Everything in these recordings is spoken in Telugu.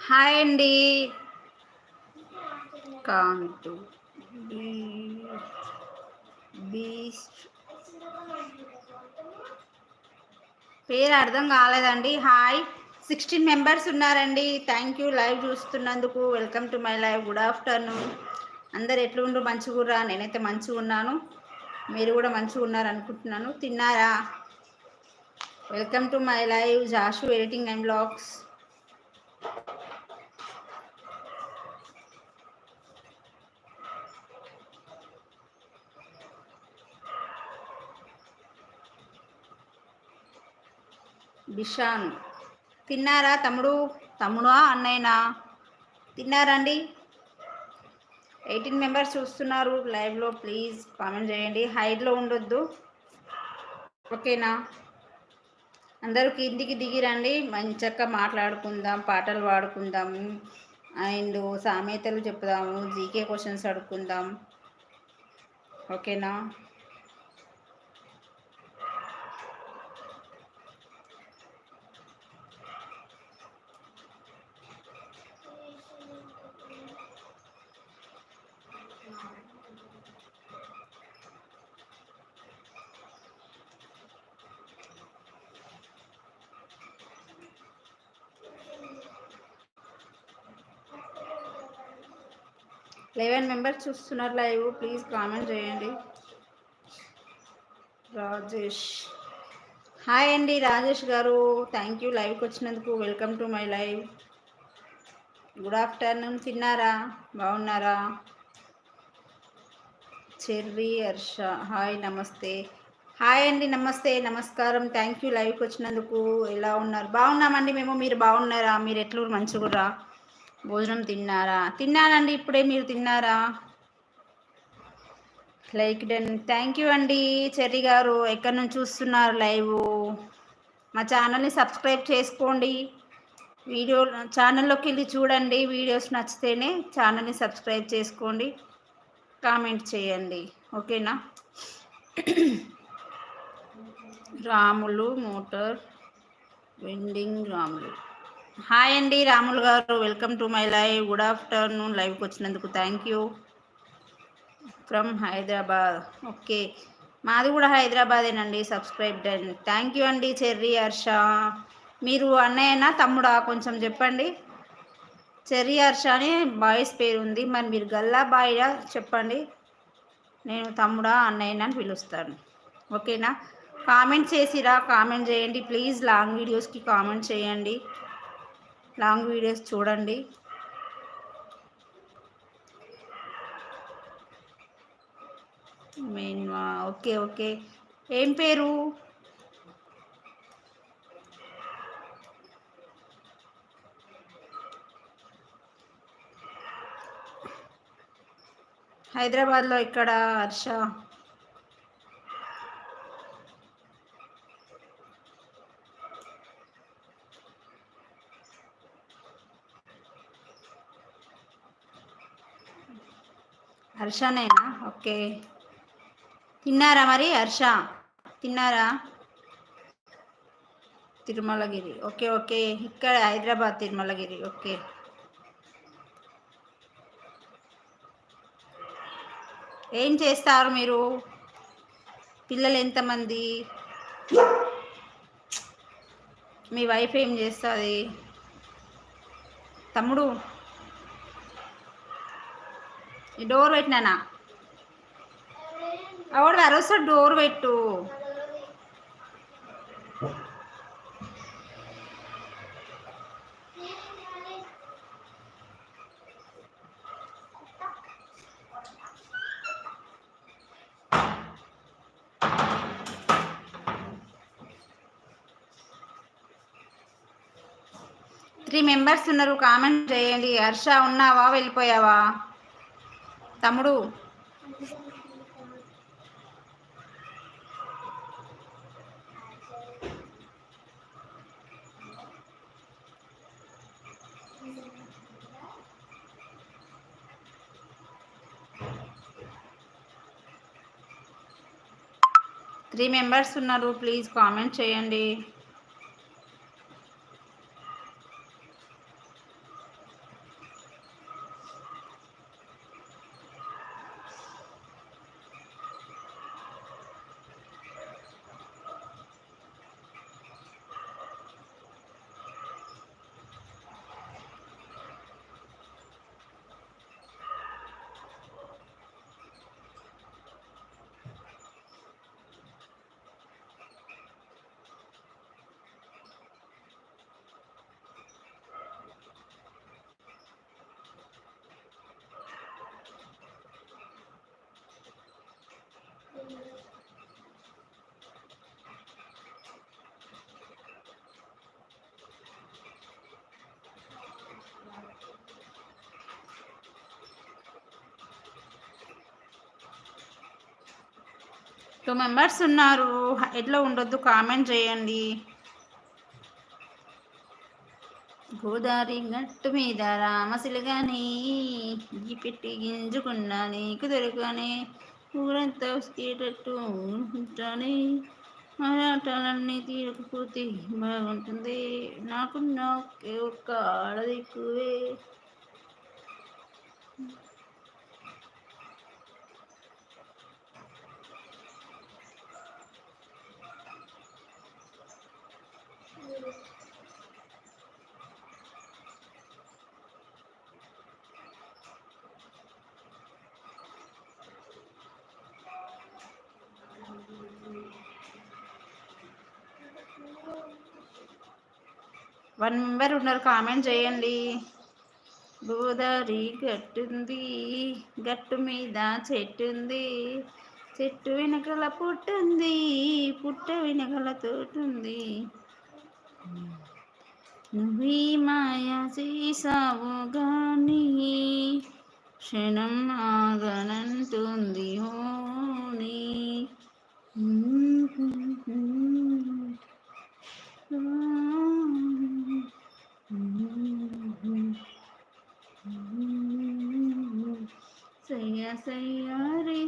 హాయ్ అండి. కాంటు బీస్ట్. పేరు అర్థం కాలేదండి. హాయ్. సిక్స్టీన్ మెంబర్స్ ఉన్నారండి. Thank you. Live చూస్తున్నందుకు welcome to my live. Good afternoon. అందరు ఎట్లుండ్రు మంచిగుర్రా నేనైతే మంచిగా ఉన్నాను. మీరు కూడా మంచిగా ఉన్నారు అనుకుంటున్నాను తిన్నారా? Welcome to my live. Jashu editing and blogs. Bishan. తిన్నారా తమ్ముడు? తమ్ముడా అన్నయ్యనా? తిన్నారండి? ఎయిటీన్ మెంబర్స్ చూస్తున్నారు లైవ్లో ప్లీజ్ కామెంట్ చేయండి. హైట్లో ఉండొద్దు. ఓకేనా? అందరూ కిందికి దిగిరండి. మంచక్క మాట్లాడుకుందాం పాటలు పాడుకుందాం. అండ్ సామెతలు చెప్దాము జీకే క్వశ్చన్స్ అడుక్కుందాం. ఓకేనా? లెవెన్ మెంబర్స్ చూస్తున్నారు లైవ్. ప్లీజ్ కామెంట్ చేయండి. రాజేష్. హాయ్ అండి రాజేష్ గారు. థ్యాంక్ యూ లైవ్కి వచ్చినందుకు. Welcome to my live. Good afternoon. తిన్నారా? బాగున్నారా? చెర్రీ హర్ష. హాయ్ నమస్తే. హాయ్ అండి నమస్తే నమస్కారం. థ్యాంక్ యూ లైవ్కి వచ్చినందుకు. ఎలా ఉన్నారు? బాగున్నామండి మేము. మీరు బాగున్నారా? మీరు ఎట్లు మంచిగురా భోజనం తిన్నారా? తిన్నానండి ఇప్పుడే మీరు తిన్నారా? లైక్ డన్ థ్యాంక్ యూ అండి చెర్రీ గారు. ఎక్కడి నుంచి చూస్తున్నారు లైవ్? మా ఛానల్ని సబ్స్క్రైబ్ చేసుకోండి. వీడియో ఛానల్లోకి వెళ్ళి చూడండి. వీడియోస్ నచ్చితేనే ఛానల్ని సబ్స్క్రైబ్ చేసుకోండి. కామెంట్ చేయండి. ఓకేనా? Ramulu motor winding Ramulu. Hi అండి రాములు గారు. Welcome to my live good afternoon లైవ్కి వచ్చినందుకు thank you from Hyderabad okay మాది కూడా హైదరాబాదేనండి. సబ్స్క్రైబ్ అండి థ్యాంక్ యూ అండి చెర్రీ హర్ష. మీరు అన్నయ్యనా తమ్ముడా? కొంచెం చెప్పండి. చెర్రీ హర్ష అని బాయ్స్ పేరు ఉంది. మరి మీరు గల్లా బాయ్డా చెప్పండి. నేను తమ్ముడా అన్నయ్యనా అని పిలుస్తాను. ఓకేనా కామెంట్ చేసిరా? కామెంట్ చేయండి. ప్లీజ్ లాంగ్ వీడియోస్కి కామెంట్ చేయండి. లాంగ్ వీడియోస్ చూడండి. Main okay okay. ఏం పేరు? హైదరాబాద్లో ఇక్కడ హర్ష? హర్షనేనా? ఓకే. తిన్నారా మరి హర్ష? తిన్నారా? తిరుమలగిరి. Okay okay. ఇక్కడ హైదరాబాద్ తిరుమలగిరి. ఓకే. ఏం చేస్తారు మీరు? పిల్లలు ఎంతమంది? మీ వైఫ్ ఏం చేస్తుంది? తమ్ముడు ఈ డోర్ పెట్టినానా ఎవడు అరవసా డోర్ పెట్టు. త్రీ మెంబర్స్ ఉన్నారు కామెంట్ చేయండి. హర్ష ఉన్నావా? వెళ్ళిపోయావా? తమ్ముడు. త్రీ మెంబర్స్ ఉన్నారు. ప్లీజ్ కామెంట్ చేయండి. టూ మెంబర్స్ ఉన్నారు ఎట్లా ఉండొద్దు కామెంట్ చేయండి. గోదావరి గట్టు మీద రామసిలుగాని ఈ పెట్టి గింజుకున్నా నీకు దొరకనే. ఊరంతా వస్తేటట్టు ఉంటాని ఆరాటాలన్నీ తీరకపోతే బాగుంటుంది. నాకున్న ఒకే ఒక్క ఆడదిక్కువే. వన్ మెంబర్ ఉన్నారు కామెంట్ చేయండి. గోదావరి గట్టుంది గట్టు మీద చెట్టుంది చెట్టు వెనకల పుట్టుంది పుట్ట వెనకల తోటుంది. నువ్వీ మాయా చేసావు కానీ క్షణం ఆగనంటుంది హోని సయ్యా సయ్యారే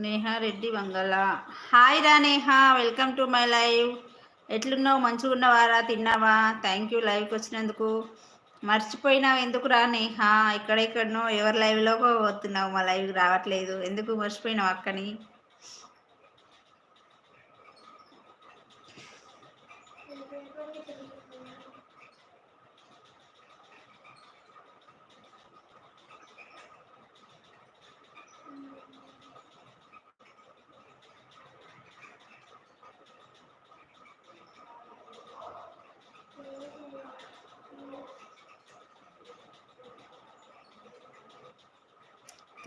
నేహా రెడ్డి వంగల. హాయ్ రా Neha welcome to my live. ఎట్లున్నావు? మంచిగా ఉన్నవారా? తిన్నావా? థ్యాంక్ యూ లైవ్కి వచ్చినందుకు. మర్చిపోయినావు ఎందుకు రా నేహా? ఎక్కడెక్కడనో ఎవరి లైవ్లో వస్తున్నావు మా లైవ్కి రావట్లేదు. ఎందుకు మర్చిపోయినావు అక్కని?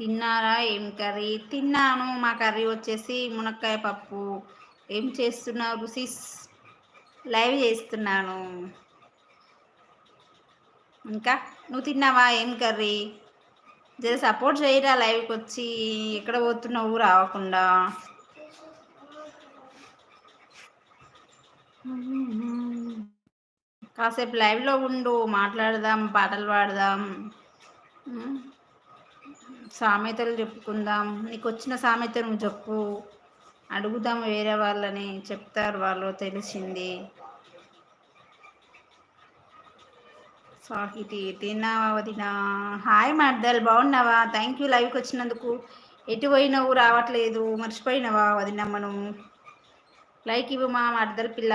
తిన్నారా? ఏం కర్రీ? తిన్నాను. మా కర్రీ వచ్చేసి మునక్కాయ పప్పు. ఏం చేస్తున్నావు సిస్ లైవ్ చేస్తున్నాను. ఇంకా? నువ్వు తిన్నావా? ఏం కర్రీ? జర సపోర్ట్ చేయరా లైవ్కి వచ్చి? ఎక్కడ పోతున్నావు? రావకుండా కాసేపు లైవ్లో ఉండు. మాట్లాడదాం పాటలు పాడదాం. సామెతలు చెప్పుకుందాం. నీకు వచ్చిన సామెత నువ్వు చెప్పు. అడుగుదాం వేరే వాళ్ళని. చెప్తారు వాళ్ళు తెలిసింది. సాహితి తిన్నావా వదినా. హాయ్ మర్దల్ బాగున్నావా? థ్యాంక్ యూ లైవ్కి వచ్చినందుకు. ఎటు పోయినావు? రావట్లేదు. మర్చిపోయినావా వదినమ్మను? లైక్ ఇవ్వమా మా మర్దల్ పిల్ల.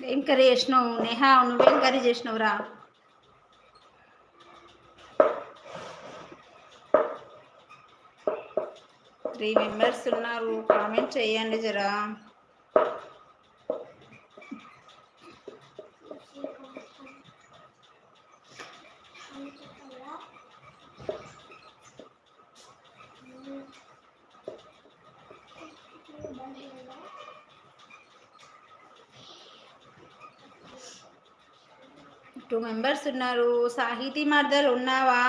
ఏం కర్రీ చేసినావు? నేహా నువ్వేం కర్రీ చేసినావురా? త్రీ మెంబర్స్ ఉన్నారు. కామెంట్ చేయండి జరా. టూ మెంబర్స్ ఉన్నారు. సాహితీ మర్దలు ఉన్నావా?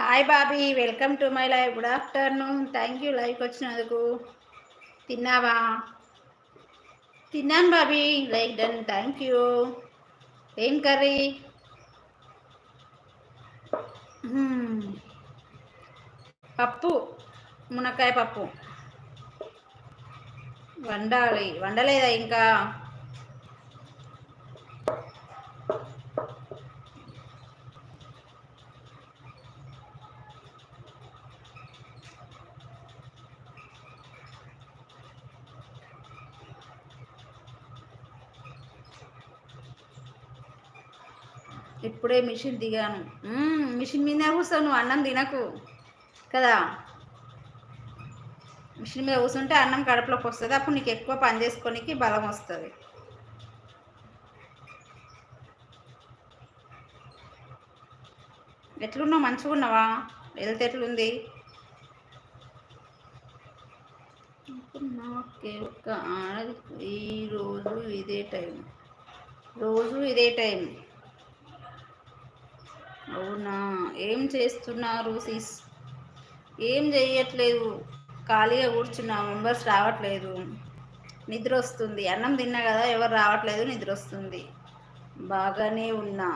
Hi Bobby welcome to my live good afternoon thank you లైవ్కి వచ్చినందుకు తిన్నావా? తిన్నాను Bobby like done thank you ఏం కర్రీ? పప్పు. మునక్కాయ పప్పు. వండాలి. వండలేదా ఇంకా? ఇప్పుడే మిషన్ దిగాను. మిషన్ మీద కూర్చోవు నువ్వు అన్నం తినకు. కదా? మిషన్ మీద కూర్చుంటే అన్నం కడుపులోకి వస్తుంది అప్పుడు నీకు ఎక్కువ పని చేసుకోనికి బలం వస్తుంది. ఎట్లున్నావు? మంచిగా ఉన్నావా? హెల్త్ ఎట్లుంది? నాకే ఒక్క ఈరోజు ఇదే టైం. రోజు ఇదే టైం. అవునా? ఏం చేస్తున్నారు సిస్? ఏం చేయట్లేదు ఖాళీగా కూర్చున్నా మెంబర్స్ రావట్లేదు. నిద్ర వస్తుంది అన్నం తిన్నా కదా ఎవరు రావట్లేదు నిద్ర వస్తుంది బాగానే ఉన్నా.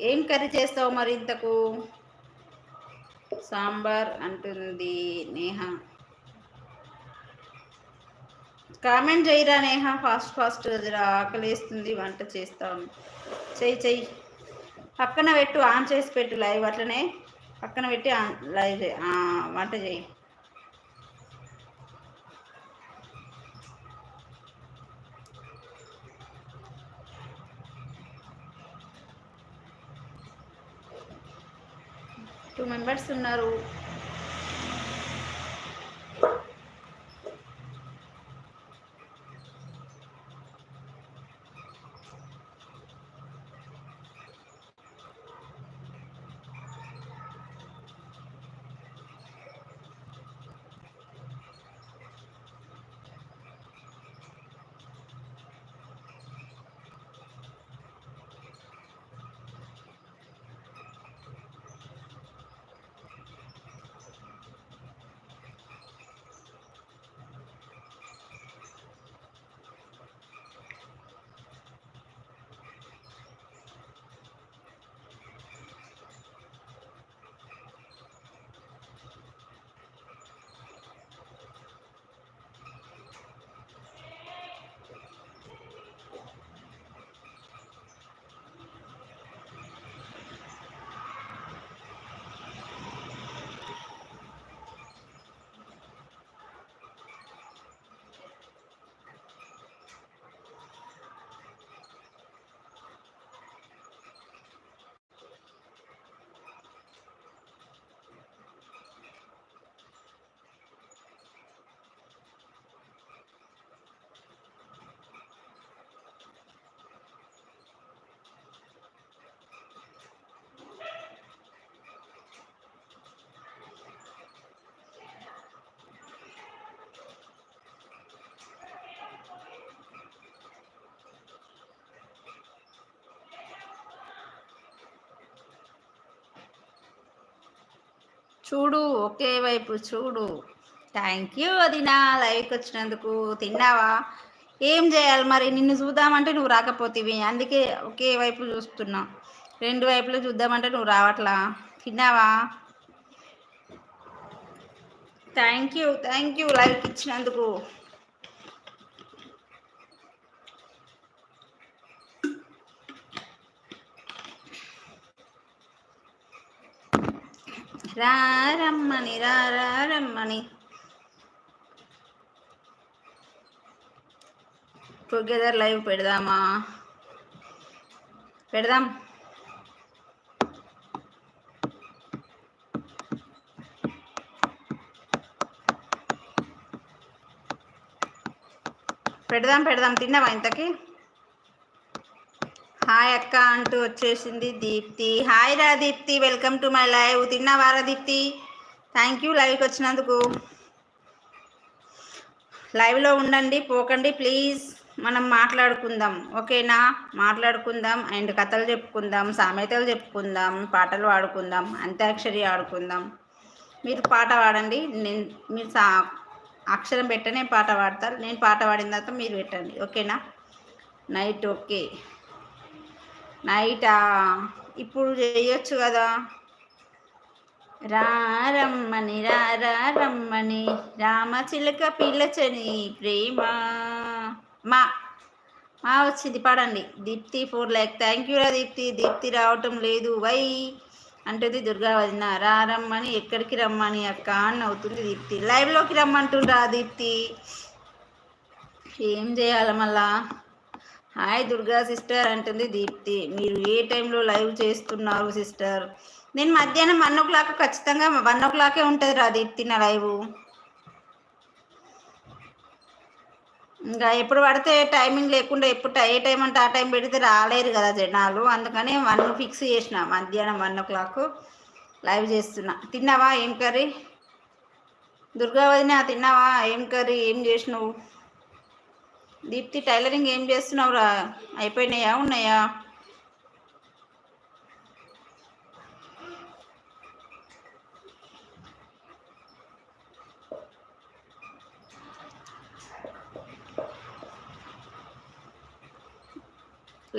ఏం కర్రీ చేస్తావు మరి ఇంతకు? సాంబార్ అంటుంది నేహ. కామెంట్ చేయరా నేహ? ఫాస్ట్ ఫాస్ట్ ఆకలిస్తుంది వంట చేస్తాను చెయ్యి చెయ్యి. పక్కన పెట్టు ఆన్ చేసి పెట్టు లైవ్ అట్లనే. పక్కన పెట్టి ఆన్ లైవ్ వంట చేయి టూ మెంబర్స్ ఉన్నారు. చూడు ఒకే వైపు చూడు. థ్యాంక్ యూ అదినా. లైవ్కి వచ్చినందుకు తిన్నావా? ఏం చేయాలి మరి? నిన్ను చూద్దామంటే నువ్వు రాకపోతేవి. అందుకే ఒకే వైపు చూస్తున్నా. రెండు వైపులు చూద్దామంటే నువ్వు రావట్లా. తిన్నావా? థ్యాంక్ యూ థ్యాంక్ యూ లైవ్కి ఇచ్చినందుకు. రమ్మని రమ్మని టుగెదర్ లైవ్ పెడదామా? పెడదాం. పెడదాం పెడదాం. తిన్నావా ఇంతకి? హాయ్ అక్క అంటూ వచ్చేసింది దీప్తి. హాయ్ రా Deepthi welcome to my live. తిన్నావారా Deepthi? Thank you లైవ్కి వచ్చినందుకు. లైవ్లో ఉండండి పోకండి ప్లీజ్. మనం మాట్లాడుకుందాం ఓకేనా? మాట్లాడుకుందాం అండ్ కథలు చెప్పుకుందాం సామెతలు చెప్పుకుందాం పాటలు పాడుకుందాం అంత్యాక్షరి ఆడుకుందాం. మీరు పాట పాడండి. నేను మీరు సా అక్షరం పెట్టనే పాట పాడతారు. నేను పాట పాడిన తర్వాత మీరు పెట్టండి ఓకేనా? Night okay. నైటా? ఇప్పుడు చేయొచ్చు కదా. రమ్మని రారమ్మని రామచిలక పిల్లచని ప్రేమ. మా మా వచ్చింది పడండి. Deepthi four lakh. Thank you రా దీప్తి. దీప్తి రావటం లేదు. వై. అంటుంది దుర్గా వదిన రారమ్మని ఎక్కడికి రమ్మని అక్క అని అవుతుంది దీప్తి. లైవ్లోకి రమ్మంటుండ్రా దీప్తి? ఏం చేయాలి మళ్ళా? హాయ్ దుర్గా సిస్టర్ అంటుంది దీప్తి. మీరు ఏ టైంలో లైవ్ చేస్తున్నారు సిస్టర్? నేను మధ్యాహ్నం వన్ ఓ క్లాక్ ఖచ్చితంగా వన్ ఓ క్లాకే ఉంటుంది రా దీప్తి నా లైవ్. ఇంకా ఎప్పుడు పడితే టైమింగ్ లేకుండా ఎప్పుడు ఏ టైం అంటే ఆ టైం పెడితే రాలేరు కదా జనాలు. అందుకని వన్ ఫిక్స్ చేసిన మధ్యాహ్నం వన్ ఓ క్లాక్ లైవ్ చేస్తున్నా. తిన్నావా? ఏం కర్రీ? దుర్గా వదిన తిన్నావా? ఏం కర్రీ? ఏం చేసినావు? దీప్తి టైలరింగ్ ఏం చేస్తున్నావురా? అయిపోయినాయా? ఉన్నాయా?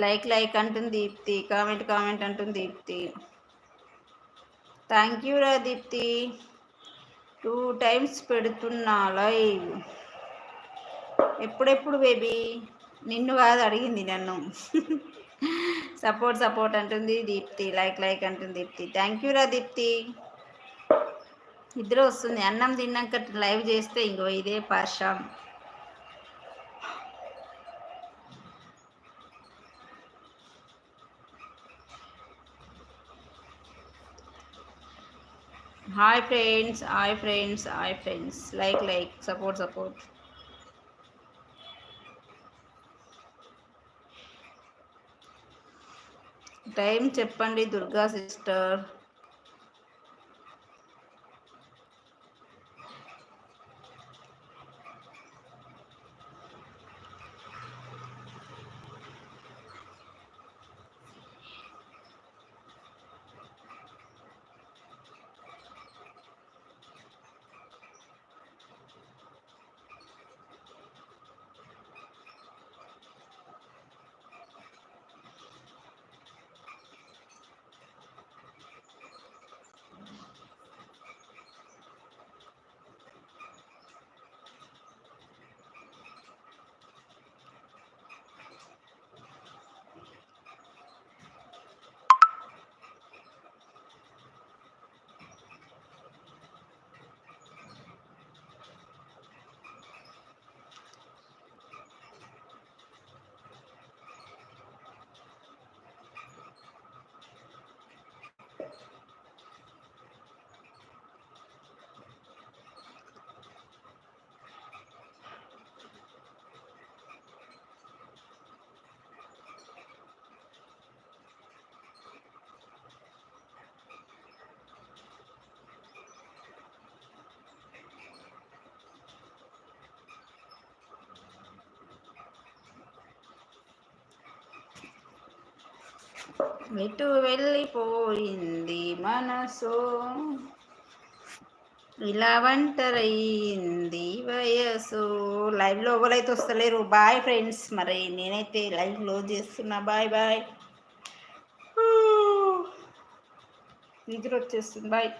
లైక్ లైక్ అంటుంది దీప్తి. కామెంట్ కామెంట్ అంటుంది దీప్తి. థ్యాంక్ యూ రా దీప్తి. టూ టైమ్స్ పెడుతున్నా లైవ్. ఎప్పుడెప్పుడు బేబీ? నిన్ను కాదు అడిగింది నన్ను. సపోర్ట్ సపోర్ట్ అంటుంది దీప్తి లైక్ లైక్ అంటుంది దీప్తి. థ్యాంక్ యూ రా దీప్తి. ఇద్దరు వస్తుంది. అన్నం తిన్నాక లైవ్ చేస్తే ఇంకో ఇదే పర్షం hi friends hi friends hi friends like like support support time చెప్పండి దుర్గా సిస్టర్. ఎటు వెళ్ళిపోయింది మనసు. ఇలా ఒంటరయింది వయసు. లైవ్లో ఎవరైతే వస్తలేరు బాయ్ ఫ్రెండ్స్ మరి నేనైతే లైవ్ క్లోజ్ చేస్తున్నా బాయ్ బాయ్ నిద్ర వచ్చేస్తుంది బాయ్